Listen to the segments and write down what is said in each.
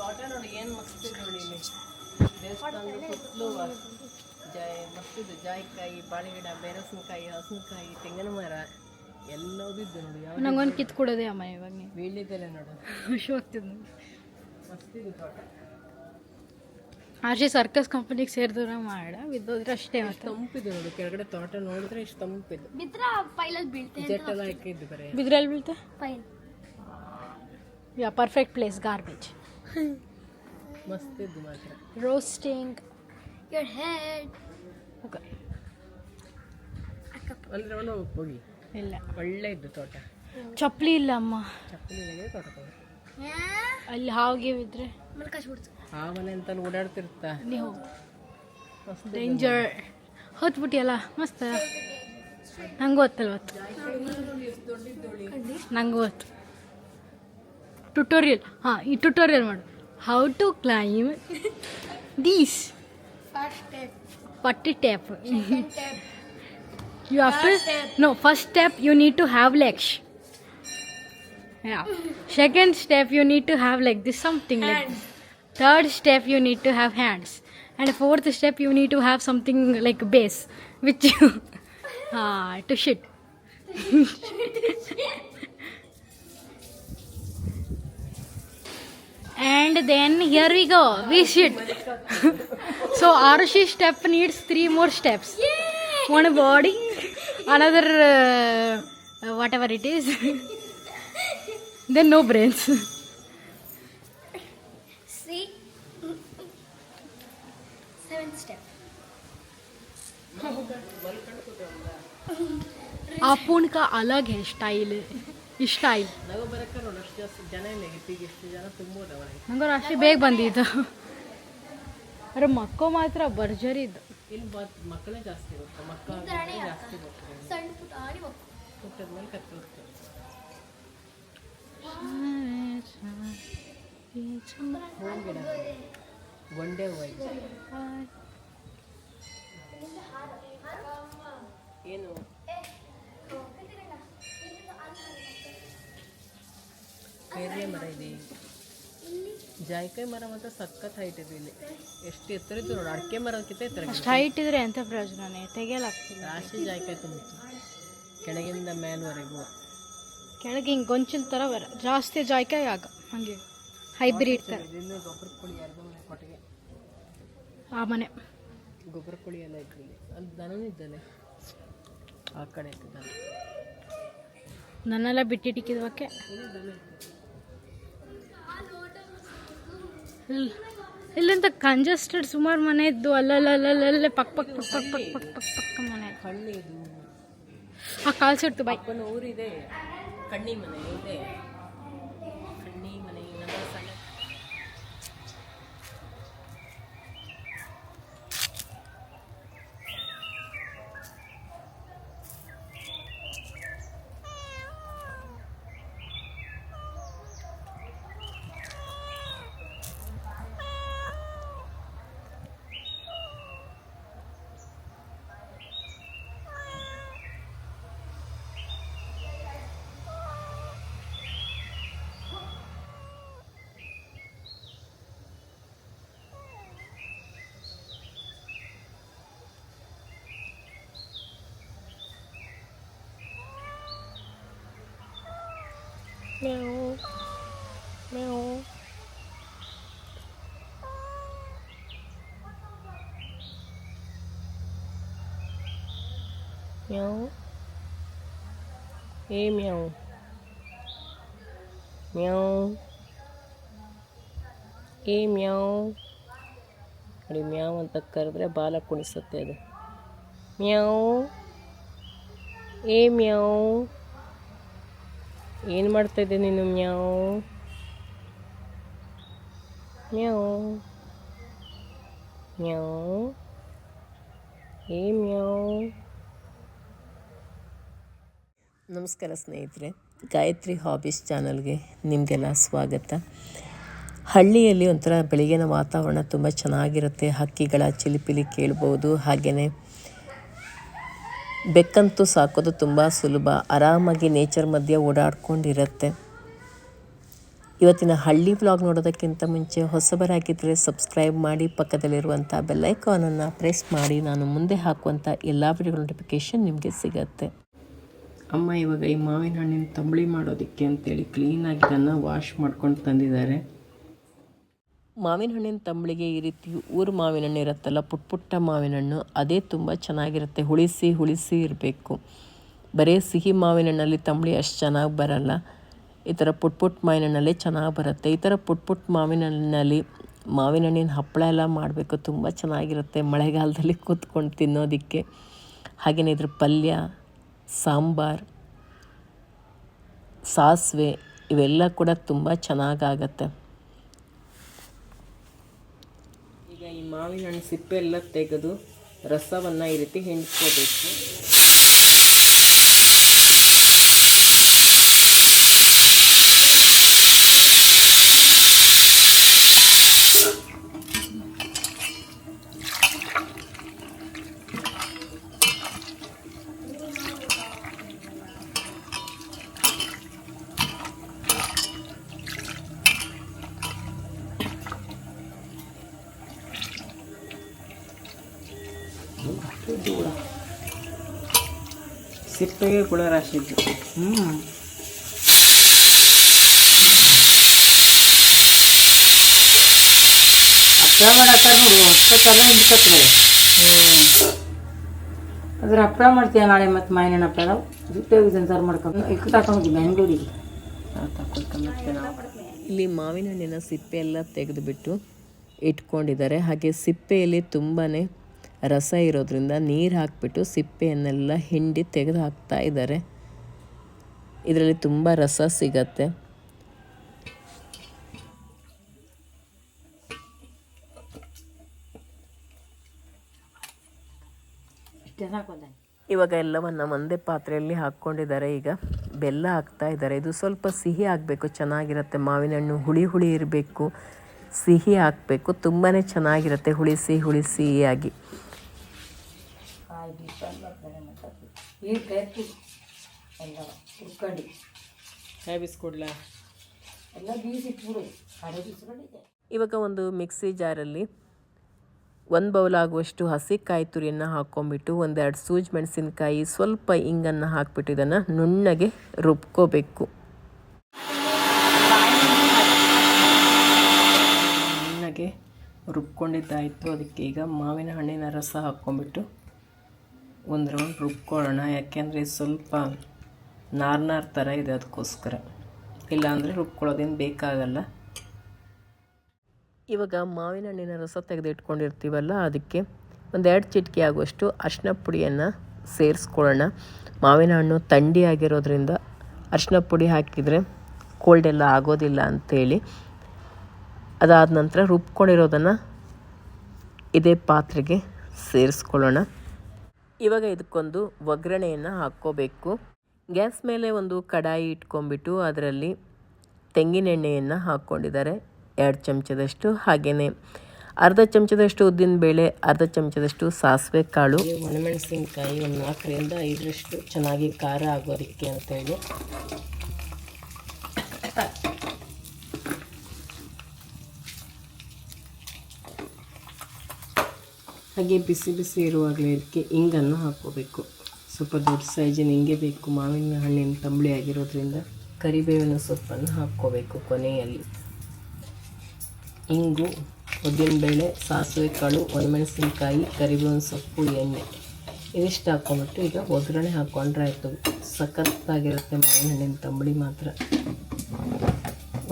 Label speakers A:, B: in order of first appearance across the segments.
A: ತೋಟ ನೋಡಿ ಏನು ಮಸ್ತ್ ಇದೆ ನೋಡಿ ಇಲ್ಲಿ? ದೇವಸ್ಥಾನದ ಸುತ್ತಲೂ ಜಾಯ್ ಮಸ್ತಿದೆ. ಜಾಯಿಕಾಯಿ ಬಾಳೆಗಿಡ ಬೇರಸಿನಕಾಯಿ ಹಸಿನಕಾಯಿ ತೆಂಗಿನ ಮರ ಎಲ್ಲವೂ ಇದ್ದು ನೋಡಿ. ಯಾವ
B: ನಂಗೊಂದು ಕಿತ್ತು ಕೊಡೋದೇ ಅಮ್ಮ ಇವಾಗ ನೀವು
A: ಬೀಳಿದ್ದಲ್ಲ ನೋಡು.
B: ಖುಷಿ ಆಗ್ತದೆ
A: ಮಸ್ತಿದೆ ತೋಟ.
B: ಆರ್ಜಿ ಸರ್ಕಸ್ ಕಂಪನಿಗೆ ಸೇರಿದ್ರೆ ಮಾಡ ಬಿದ್ದೋದ್ರೆ ಅಷ್ಟೇ ಮತ್ತೆ
A: ತಂಪಿದೆ ನೋಡಿ. ಕೆಳಗಡೆ ತೋಟ ನೋಡಿದ್ರೆ ಇಷ್ಟು ತಂಪಿದೆ.
C: ಬಿದ್ರ ಪೈಲಲ್ಲಿ ಬೀಳ್ತೆ
A: ಜೆಟ್ ಎಲ್ಲ ಹಾಕಿದ್ದು ಬರೀ.
B: ಬಿದ್ರಲ್ಲಿ ಬೀಳ್ತೆ?
C: ಪೈಲ್
B: ಯಾ ಪರ್ಫೆಕ್ಟ್ ಪ್ಲೇಸ್ ಗಾರ್ಬೇಜ್
A: ಮಸ್ತಿದ್ದು ಮಾತ್ರ.
B: ರೋಸ್ಟಿಂಗ್
C: ಯುವರ್ ಹೆಡ್
B: ಓಕೆ
A: ಅಂದ್ರೆ ಅವನು ಹೋಗಿ.
B: ಇಲ್ಲ.
A: ಒಳ್ಳೆ ಇದ್ದು ತೋಟ.
B: ಚಪ್ಪಲಿ ಇಲ್ಲ ಅಮ್ಮ.
A: ಚಪ್ಪಲಿ ಇದೆ ತೋಟ
B: ಅಲ್ಲಿ ಹಾವಿಗೆ ಬಿದ್ದರೆ
C: ಹಾವನೆ
A: ಆ ಮನೆ ಅಂತ ಓಡಾಡ್ತಿರ್ತಾ.
B: ನೀವು
A: ಮಸ್ತ್
B: ಡೇಂಜರ್ ಹೊತ್ಬಿಟ್ಟಿಯಲ್ಲ ಮಸ್ತ್. ನಂಗೆ ಗೊತ್ತಲ್ಲ ಹೊತ್ತು ನಂಗೆ ಗೊತ್ತು ಟ್ಯುಟೋರಿಯಲ್ ಹಾಂ ಈ ಟ್ಯುಟೋರಿಯಲ್ ಮಾಡು how to claim these
C: first step
B: ಪಟ್ಟಿ tap
C: step
B: you have to no first step you need to have legs yeah second step you need to have like this something like third step you need to have hands and fourth step you need to have something like base which you ah to shit and then here we go we should so arushi step needs three more steps Yay! one body another uh, whatever it is then no brains
C: see seventh step
B: अपून का अलग है style style
A: ಜನ ಇಲ್ಲ ಈಗ ಎಷ್ಟು ಜನ ತುಂಬೋದು ಅವನಿಗೆ
B: ನಂಗೆ ಅಷ್ಟೇ ಬೇಗ ಬಂದಿದ್ದು. ಅರೆ ಮಕ್ಕಳು ಮಾತ್ರ ಭರ್ಜರಿ ಇದ್ದು.
A: ಇಲ್ಲಿ ಬತ್ ಮಕ್ಕಳೇ ಜಾಸ್ತಿ ಬರ್ತಾರೆ ಮಕ್ಕಳು ಜಾಸ್ತಿ ಬರ್ತಾರೆ
C: ಸಣ್ಣ ಪುಟ್ಟ ಆಡಿ ಮಕ್ಕಳು.
A: ಹುಟ್ಟಿದ ಮೇಲೆ ಕತ್ತಿ ಹೋಗ್ತಾರೆ ಗಿಡ. ಇದೆ. ಏನು? ಪೇರ್ಲೆ ಮರ ಇದೆ. ಜಾಯಿಕಾಯಿ ಮರ ಮಾತ್ರ ಸಖತ್ ಹೈಟ್ ಇದೆ ಇಲ್ಲಿ. ಎಷ್ಟು ಎತ್ತರ ಇತ್ತು ನೋಡಿ ಅಡಿಕೆ ಮರಕ್ಕಿಂತ ಎತ್ತರ.
B: ಅಷ್ಟು ಹೈಟ್ ಇದ್ರೆ ಎಂತ ಪ್ರಯೋಜನ ತೆಗೆಯಲಾಗ್ತಿಲ್ಲ.
A: ರಾಶಿ ಜಾಯಿಕಾಯಿ ತುಂಬಿತ್ತು ಕೆಳಗಿಂದ ಮೇಲ್ವರೆಗೂ.
B: ಕೆಳಗೆ ಹಿಂಗೆ ಗೊಂಚಲ್ ಥರ ಬರ ಜಾಸ್ತಿ ಜಾಯ್ಕಾಯಿ ಆಗ. ಹಂಗೆ ಹೈಬ್ರಿಡ್ ಥರ
A: ಇದರಿಂದ ಗೊಬ್ಬರ ಕುಳಿ ಎರಡು ಮನೆ ಕೊಟ್ಟಿಗೆ.
B: ಆ ಮನೆ.
A: ಗೊಬ್ಬರ ಕುಳಿ ಎಲ್ಲ ಇತ್ತು ಇಲ್ಲಿ. ಅಲ್ಲಿ ದನನೂ ಇದ್ದಾನೆ. ಆ ಕಡೆ ಇತ್ತು ದನ.
B: ನನ್ನೆಲ್ಲ ಬಿಟ್ಟಿಟ್ಟಿಕ್ಕಿದ್ವಕ್ಕೆ.
A: ದನ ಇತ್ತು.
B: ಇಲ್- ಇಲ್ಲಿಂದ ಕಂಜೆಸ್ಟೆಡ್ ಸುಮಾರು ಮನೆ ಇದ್ದು ಅಲ್ಲಲ್ಲಲ್ಲಲ್ಲೇ ಪಕ್ ಪಕ್ ಪಕ್ ಪಕ್ ಪಕ್ ಪಕ್ ಪಕ್ ಪಕ್ಕ ಮನೆ.
A: ಹಳ್ಳಿ
B: ಆ ಕಾಲ್ಸಿಡ್ತು
A: ಬೈಕ್ ಊರಿದೆ ಕಣ್ಣಿ ಮನೆ ಇದೆ. แมวแม
B: ว
A: เมียวเอ้เมียวเมียวเอ้เมียว ನೋಡಿ ಮ್ಯಾವ್ ಏ ಮ್ಯಾವ್ ಮ್ಯಾವ್ ಈ ಮ್ಯಾವ್ ಅಡಿ ಮ್ಯಾವ್ ಅಂತ ಕರೆದ್ರೆ ಬಾಲ ಕುಣಿಸುತ್ತೆ ಅದು. ಮ್ಯಾವ್ ಏ ಮ್ಯಾವ್ ಏನು ಮಾಡ್ತಾ ಇದ್ದೆ ನೀನು? ಮ್ಯಾವ್. ಮ್ಯಾವ್. ಮ್ಯಾವ್. ಏ ಮ್ಯಾವ್. ನಮಸ್ಕಾರ ಸ್ನೇಹಿತರೆ, ಗಾಯತ್ರಿ ಹಾಬೀಸ್ ಚಾನಲ್ಗೆ ನಿಮಗೆಲ್ಲ ಸ್ವಾಗತ. ಹಳ್ಳಿಯಲ್ಲಿ ಒಂಥರ ಬೆಳಗಿನ ವಾತಾವರಣ ತುಂಬ ಚೆನ್ನಾಗಿರುತ್ತೆ. ಹಕ್ಕಿಗಳ, ಚಿಲಿಪಿಲಿ ಕೇಳ್ಬೋದು ಹಾಗೆಯೇ ಬೆಕ್ಕಂತೂ ಸಾಕೋದು ತುಂಬ ಸುಲಭ. ಆರಾಮಾಗಿ ನೇಚರ್ ಮಧ್ಯೆ ಓಡಾಡ್ಕೊಂಡಿರುತ್ತೆ. ಇವತ್ತಿನ ಹಳ್ಳಿ ವ್ಲಾಗ್ ನೋಡೋದಕ್ಕಿಂತ ಮುಂಚೆ ಹೊಸಬರಾಗಿದ್ದರೆ ಸಬ್ಸ್ಕ್ರೈಬ್ ಮಾಡಿ ಪಕ್ಕದಲ್ಲಿರುವಂಥ ಬೆಲ್ಲೈಕಾನನ್ನು ಪ್ರೆಸ್ ಮಾಡಿ. ನಾನು ಮುಂದೆ ಹಾಕುವಂಥ ಎಲ್ಲ ವಿಡಿಯೋ ನೋಟಿಫಿಕೇಷನ್ ನಿಮಗೆ ಸಿಗತ್ತೆ. ಅಮ್ಮ ಇವಾಗ ಈ ಮಾವಿನ ಹಣ್ಣಿನ ತಂಬಳಿ ಮಾಡೋದಕ್ಕೆ ಅಂತೇಳಿ ಕ್ಲೀನಾಗಿ ಇದನ್ನು ವಾಶ್ ಮಾಡ್ಕೊಂಡು ತಂದಿದ್ದಾರೆ. ಮಾವಿನ ಹಣ್ಣಿನ ತಂಬಳಿಗೆ ಈ ರೀತಿ ಊರು ಮಾವಿನ ಹಣ್ಣು ಇರುತ್ತಲ್ಲ, ಪುಟ್ಟ ಪುಟ್ಟ ಮಾವಿನ ಹಣ್ಣು, ಅದೇ ತುಂಬ ಚೆನ್ನಾಗಿರುತ್ತೆ. ಹುಳಿಸಿ ಹುಳಿಸಿ ಇರಬೇಕು. ಬರೀ ಸಿಹಿ ಮಾವಿನ ಹಣ್ಣಲ್ಲಿ ತಂಬಳಿ ಅಷ್ಟು ಚೆನ್ನಾಗಿ ಬರಲ್ಲ. ಈ ಥರ ಪುಟ್ ಪುಟ್ಟ ಮಾವಿನ ಹಣ್ಣಲ್ಲೇ ಚೆನ್ನಾಗಿ ಬರುತ್ತೆ. ಈ ಥರ ಪುಟ್ ಪುಟ್ಟ ಮಾವಿನ ಹಣ್ಣಿನಲ್ಲಿ ಮಾವಿನ ಹಣ್ಣಿನ ಹಪ್ಪಳ ಎಲ್ಲ ಮಾಡಬೇಕು. ತುಂಬ ಚೆನ್ನಾಗಿರುತ್ತೆ ಮಳೆಗಾಲದಲ್ಲಿ ಕೂತ್ಕೊಂಡು ತಿನ್ನೋದಕ್ಕೆ. ಹಾಗೆಯೇ ಇದ್ರ ಪಲ್ಯ, ಸಾಂಬಾರ್, ಸಾಸಿವೆ, ಇವೆಲ್ಲ ಕೂಡ ತುಂಬ ಚೆನ್ನಾಗಾಗತ್ತೆ ಈಗ ಈ ಮಾವಿನ ಹಣ್ಣು ಸಿಪ್ಪೆ ಎಲ್ಲ ತೆಗೆದು ರಸವನ್ನು ಈ ರೀತಿ ಹಿಂಡ್ಕೋಬೇಕು. ಸಿಪ್ಪೆಗೆ ಗುಳ ರಾಶಿದ್ದು ಹ್ಞೂ
D: ಅದ್ರ ಹಪ್ಪಳ ಮಾಡ್ತೀಯ ನಾಳೆ ಮತ್ತೆ ಮಾವಿನ ಹಪ್ಪಳ ಜುಟ್ಟೆ ಇದನ್ನ ಸಾರು ಮಾಡ್ಕೊಂಡು ಇಕ್ಕ ತಗೊಂಡು ಬೆಂಗಳೂರಿಗೆ.
A: ಇಲ್ಲಿ ಮಾವಿನ ಹಣ್ಣಿನ ಸಿಪ್ಪೆ ಎಲ್ಲ ತೆಗೆದುಬಿಟ್ಟು ಇಟ್ಕೊಂಡಿದ್ದಾರೆ. ಹಾಗೆ ಸಿಪ್ಪೆಯಲ್ಲಿ ತುಂಬಾ ರಸ ಇರೋದ್ರಿಂದ ನೀರು ಹಾಕಿಬಿಟ್ಟು ಸಿಪ್ಪೆಯನ್ನೆಲ್ಲ ಹಿಂಡಿ ತೆಗೆದು ಹಾಕ್ತಾ ಇದ್ದಾರೆ ಇದರಲ್ಲಿ ತುಂಬ ರಸ ಸಿಗತ್ತೆ. ಇವಾಗ ಎಲ್ಲವನ್ನು ಒಂದೇ ಪಾತ್ರೆಯಲ್ಲಿ ಹಾಕ್ಕೊಂಡಿದ್ದಾರೆ. ಈಗ ಬೆಲ್ಲ ಹಾಕ್ತಾ ಇದ್ದಾರೆ. ಇದು ಸ್ವಲ್ಪ ಸಿಹಿ ಆಗಬೇಕು ಚೆನ್ನಾಗಿರುತ್ತೆ. ಮಾವಿನ ಹಣ್ಣು ಹುಳಿ ಹುಳಿ ಇರಬೇಕು. ಸಿಹಿ ಹಾಕಬೇಕು. ತುಂಬಾ ಚೆನ್ನಾಗಿರುತ್ತೆ. ಹುಳಿ ಸಿಹಿ ಹುಳಿ ಸಿಹಿಯಾಗಿ
D: ಕಾಯಿ ಬೀಸ ಬರ್ತಾರೆ ನೀರು ಕೈತಿ ಎಲ್ಲ
A: ಕಾಯಿ ಬಿಸ್ಕೊಡ್ಲ
D: ಎಲ್ಲ ಬೀಸಿಟ್ಬಿಡು. ಕಡೆ ಬೀಸ್ಕೊಂಡಿದ್ದೆ
A: ಇವಾಗ ಒಂದು ಮಿಕ್ಸಿ ಜಾರಲ್ಲಿ ಒಂದು ಬೌಲ್ ಆಗುವಷ್ಟು ಹಸಿ ಕಾಯಿ ತುರಿಯನ್ನು ಹಾಕ್ಕೊಂಬಿಟ್ಟು ಒಂದೆರಡು ಸೂಜ್ ಮೆಣಸಿನಕಾಯಿ ಸ್ವಲ್ಪ ಇಂಗನ್ನು ಹಾಕ್ಬಿಟ್ಟು ಇದನ್ನು ನುಣ್ಣಗೆ ರುಬ್ಕೋಬೇಕು. ನುಣ್ಣಗೆ ರುಬ್ಕೊಂಡಿದ್ದಾಯಿತು. ಅದಕ್ಕೆ ಈಗ ಮಾವಿನ ಹಣ್ಣಿನ ರಸ ಹಾಕ್ಕೊಂಬಿಟ್ಟು ಒಂದು ರೌಂಡ್ ರುಬ್ಕೊಳ್ಳೋಣ. ಯಾಕೆಂದರೆ ಸ್ವಲ್ಪ ನಾರ್ನಾರ್ ನಾರ್ ಥರ ಇದೆ ಅದಕ್ಕೋಸ್ಕರ ಇಲ್ಲಾಂದರೆ ರುಬ್ಕೊಳ್ಳೋದೇನು ಬೇಕಾಗಲ್ಲ. ಇವಾಗ ಮಾವಿನ ಹಣ್ಣಿನ ರಸ ತೆಗೆದು ಇಟ್ಕೊಂಡಿರ್ತೀವಲ್ಲ ಅದಕ್ಕೆ ಒಂದೆರಡು ಚಿಟಿಕೆ ಆಗುವಷ್ಟು ಅರ್ಶಿನ ಪುಡಿಯನ್ನು ಸೇರಿಸ್ಕೊಳ್ಳೋಣ. ಮಾವಿನ ಹಣ್ಣು ಥಂಡಿ ಆಗಿರೋದ್ರಿಂದ ಅರ್ಶಿನ ಪುಡಿ ಹಾಕಿದರೆ ಕೋಲ್ಡ್ ಎಲ್ಲ ಆಗೋದಿಲ್ಲ ಅಂಥೇಳಿ ಅದಾದ ನಂತರ ರುಬ್ಕೊಂಡಿರೋದನ್ನು ಇದೇ ಪಾತ್ರೆಗೆ ಸೇರಿಸ್ಕೊಳ್ಳೋಣ. ಇವಾಗ ಇದಕ್ಕೊಂದು ಒಗ್ಗರಣೆಯನ್ನು ಹಾಕ್ಕೋಬೇಕು. ಗ್ಯಾಸ್ ಮೇಲೆ ಒಂದು ಕಡಾಯಿ ಇಟ್ಕೊಂಡ್ಬಿಟ್ಟು ಅದರಲ್ಲಿ ತೆಂಗಿನೆಣ್ಣೆಯನ್ನು ಹಾಕ್ಕೊಂಡಿದ್ದಾರೆ. ಎರಡು ಚಮಚದಷ್ಟು ಹಾಗೆಯೇ ಅರ್ಧ ಚಮಚದಷ್ಟು ಉದ್ದಿನ ಬೇಳೆ, ಅರ್ಧ ಚಮಚದಷ್ಟು ಸಾಸಿವೆ ಕಾಳು. ಒಣಮೆಣಸಿನಕಾಯಿ ಒಂದು ನಾಲ್ಕರಿಂದ ಐದರಷ್ಟು ಚೆನ್ನಾಗಿ ಖಾರ ಆಗೋದಕ್ಕೆ ಅಂತೇಳಿ. ಹಾಗೆ ಬಿಸಿ ಬಿಸಿ ಇರುವಾಗಲೇ ಇದಕ್ಕೆ ಇಂಗನ್ನು ಹಾಕ್ಕೋಬೇಕು. ಸ್ವಲ್ಪ ದೊಡ್ಡ ಸೈಜಿನ ಹಿಂಗೆ ಬೇಕು. ಮಾವಿನ ಹಣ್ಣಿನ ತಂಬಳಿ ಆಗಿರೋದ್ರಿಂದ ಕರಿಬೇವಿನ ಸೊಪ್ಪನ್ನು ಹಾಕ್ಕೋಬೇಕು ಕೊನೆಯಲ್ಲಿ. ಇಂಗು ಉದ್ದಿನಬೇಳೆ ಸಾಸಿವೆ ಕಾಳು, ಒಣಮೆಣಸಿನಕಾಯಿ, ಕರಿಬೇವಿನ ಸೊಪ್ಪು, ಎಣ್ಣೆ ಇದಿಷ್ಟು ಹಾಕ್ಕೊಂಬಿಟ್ಟು ಈಗ ಒಗ್ಗರಣೆ ಹಾಕ್ಕೊಂಡ್ರೆ ಆಯಿತು. ಸಖತ್ತಾಗಿರುತ್ತೆ ಮಾವಿನ ಹಣ್ಣಿನ ತಂಬಳಿ ಮಾತ್ರ.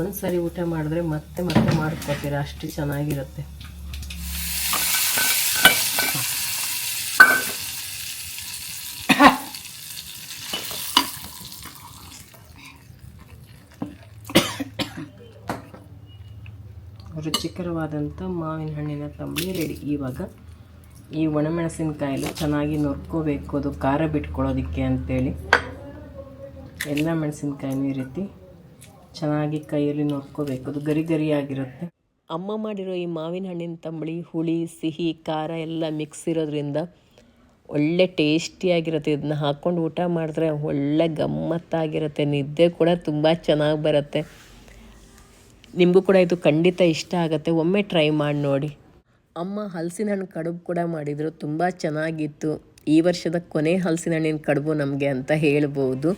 A: ಒಂದು ಸಾರಿ ಊಟ ಮಾಡಿದ್ರೆ ಮತ್ತೆ ಮತ್ತೆ ಮಾಡ್ಕೊತೀರ. ಅಷ್ಟು ಚೆನ್ನಾಗಿರುತ್ತೆ. ರುಚಿಕರವಾದಂಥ ಮಾವಿನ ಹಣ್ಣಿನ ತಂಬಳಿ ರೆಡಿ ಇವಾಗ ಈ ಒಣಮೆಣಸಿನಕಾಯಿಲ್ಲ ಚೆನ್ನಾಗಿ ನುರ್ಕೋಬೇಕು. ಅದು ಖಾರ ಬಿಟ್ಕೊಳ್ಳೋದಕ್ಕೆ ಅಂಥೇಳಿ ಎಲ್ಲ ಮೆಣಸಿನ್ಕಾಯಿನೂ ಈ ರೀತಿ ಚೆನ್ನಾಗಿ ಕೈಯಲ್ಲಿ ನುರ್ಕೋಬೇಕು. ಅದು ಗರಿ ಗರಿಯಾಗಿರುತ್ತೆ. ಅಮ್ಮ ಮಾಡಿರೋ ಈ ಮಾವಿನ ಹಣ್ಣಿನ ತಂಬಳಿ, ಹುಳಿ, ಸಿಹಿ, ಖಾರ ಎಲ್ಲ ಮಿಕ್ಸ್ ಇರೋದ್ರಿಂದ ಒಳ್ಳೆ ಟೇಸ್ಟಿಯಾಗಿರುತ್ತೆ ಇದನ್ನ ಹಾಕ್ಕೊಂಡು ಊಟ ಮಾಡಿದ್ರೆ ಒಳ್ಳೆ ಗಮ್ಮತ್ತಾಗಿರುತ್ತೆ. ನಿದ್ದೆ ಕೂಡ ತುಂಬ ಚೆನ್ನಾಗಿ ಬರುತ್ತೆ. ನಿಮಗೂ ಕೂಡ ಇದು ಖಂಡಿತ ಇಷ್ಟ ಆಗುತ್ತೆ. ಒಮ್ಮೆ ಟ್ರೈ ಮಾಡಿ ನೋಡಿ. ಅಮ್ಮ ಹಲಸಿನ ಹಣ್ಣು ಕಡುಬು ಕೂಡ ಮಾಡಿದರು. ತುಂಬ ಚೆನ್ನಾಗಿತ್ತು. ಈ ವರ್ಷದ ಕೊನೆ ಹಲಸಿನ ಹಣ್ಣಿನ ಕಡುಬು ನಮಗೆ ಅಂತ ಹೇಳ್ಬೋದು.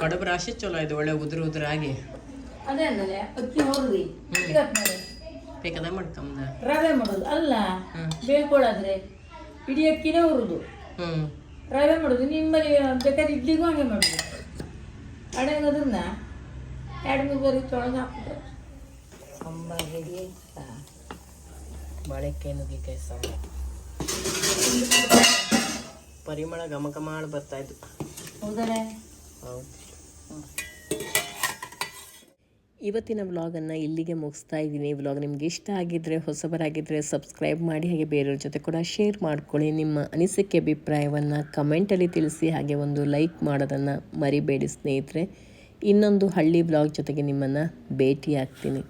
A: ಕಡುಬು ರಾಶಿ ಚಲೋ ಇದು. ಒಳ್ಳೆ ಉದುರು ಉದುರಾಗಿ ಬೇಕಾದ ಮಾಡ್ಕೊಂಬ
D: ರವೆ ಮಾಡೋದು. ಅಲ್ಲ ಬೇಳ್ಕೊಳ್ಳಾದ್ರೆ ಇಡೀ ಅಕ್ಕಿನೇ ಹುರಿದು
A: ಹ್ಞೂ
D: ರವೆ ಮಾಡೋದು. ನಿಮ್ಮಲ್ಲಿ ಬೇಕಾದ್ರೆ ಇಡ್ಲಿಗೂ ಹಂಗೆ ಮಾಡೋದು. ಅಡಂಗೆ ಅದನ್ನ ಎರಡು ಮೂರು ಬರೀ ತೊಳೆದು ಹಾಕ್ಬಿಟ್ಟು. ಸಾಂಬಾರ್ ರೆಡಿ ಆಯ್ತಾ
A: ಬಾಳೆಕಾಯಿ ನುಗ್ಗೆಕಾಯಿ ಸಾಂಬಾರು ಪರಿಮಳ ಘಮ ಘಮ ಮಾಡಿ ಬರ್ತಾ ಇದ್ದು
D: ಹೌದಾ.
A: ಹೌದು ಇವತ್ತಿನ ವ್ಲಾಗನ್ನು ಇಲ್ಲಿಗೆ ಮುಗಿಸ್ತಾ ಇದ್ದೀನಿ. ವ್ಲಾಗ್ ನಿಮ್ಗೆ ಇಷ್ಟ ಆಗಿದ್ದರೆ ಹೊಸಬರಾಗಿದ್ದರೆ ಸಬ್ಸ್ಕ್ರೈಬ್ ಮಾಡಿ ಹಾಗೆ ಬೇರೆಯವ್ರ ಜೊತೆ ಕೂಡ ಶೇರ್ ಮಾಡ್ಕೊಳ್ಳಿ. ನಿಮ್ಮ ಅನಿಸಿಕೆ ಅಭಿಪ್ರಾಯವನ್ನು ಕಮೆಂಟಲ್ಲಿ ತಿಳಿಸಿ ಹಾಗೆ ಒಂದು ಲೈಕ್ ಮಾಡೋದನ್ನು ಮರಿಬೇಡಿ ಸ್ನೇಹಿತರೆ. ಇನ್ನೊಂದು ಹಳ್ಳಿ ವ್ಲಾಗ್ ಜೊತೆಗೆ ನಿಮ್ಮನ್ನು ಭೇಟಿ ಆಗ್ತೀನಿ